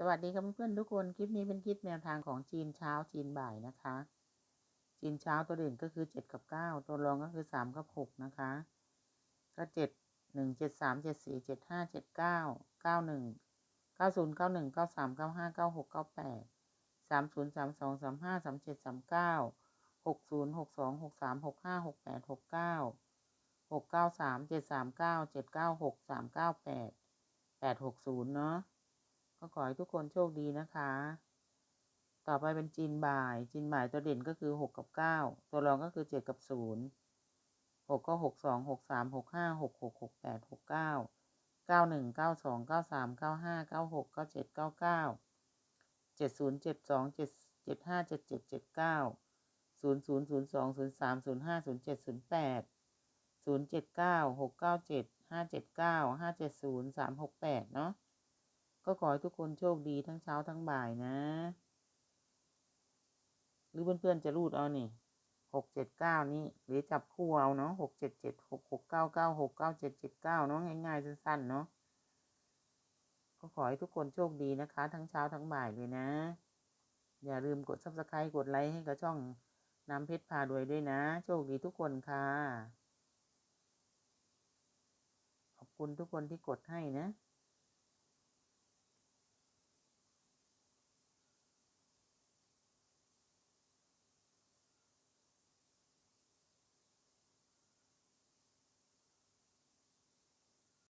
สวัสดีครับเพื่อนๆทุกคน คลิปนี้เป็นคลิปแนวทางของจีนเช้าจีนบ่ายนะคะ จีนเช้าตัวเด่นก็คือเจ็ดกับเก้าตัวรองก็คือสามกับหกนะคะ ก็เจ็ดหนึ่งเจ็ดสามเจ็ดสี่เจ็ดห้าเจ็ดเก้าเก้าหนึ่งเก้าศูนย์เก้าหนึ่งเก้าสามเก้าห้าเก้าหกเก้าแปดสามศูนย์สามสองสามห้าสามเจ็ดสามเก้าหกศูนย์หกสองหกสามหกห้าหกแปดหกเก้าหกเก้าสามเจ็ดสามเก้าเจ็ดเก้าหกสามเก้าแปดแปดหกศูนย์เนาะ ก็ขอให้ทุกคนโชคดีนะคะ ต่อไปเป็นจีนบ่าย จีนบ่ายตัวเด่นก็คือหกกับเก้าตัวรองก็คือเจ็ดกับศูนย์หกก็หกสองหกสามหกห้าหกหกหกแปดหกเก้าเก้าหนึ่งเก้าสองเก้าสามเก้าห้าเก้าหกเก้าเจ็ดเก้าเก้าเจ็ดศูนย์เจ็ดสองเจ็ดเจ็ดห้าเจ็ดเจ็ดเจ็ดเก้าศูนย์ศูนย์ศูนย์สองศูนย์สามศูนย์ห้าศูนย์เจ็ดศูนย์แปดศูนย์เจ็ดเก้าหกเก้าเจ็ดห้าเจ็ดเก้าห้าเจ็ดศูนย์สามหกแปดเนาะ ก็ขอให้ทุกคนโชคดีทั้งเช้าทั้งบ่ายนะ หรือเพื่อนๆจะรูดเอานี่หกเจ็ดเก้านี่หรือจับคู่เอาเนาะหกเจ็ดเจ็ดหกหกเก้าเก้าหกเก้าเจ็ดเจ็ดเก้าเนาะง่ายๆสั้นๆเนาะก็ขอให้ทุกคนโชคดีนะคะ ทั้งเช้าทั้งบ่ายเลยนะ อย่าลืมกด subscribe กดไลค์ให้กับช่องน้ำเพชรพารวยด้วยนะ โชคดีทุกคนค่ะ ขอบคุณทุกคนที่กดให้นะ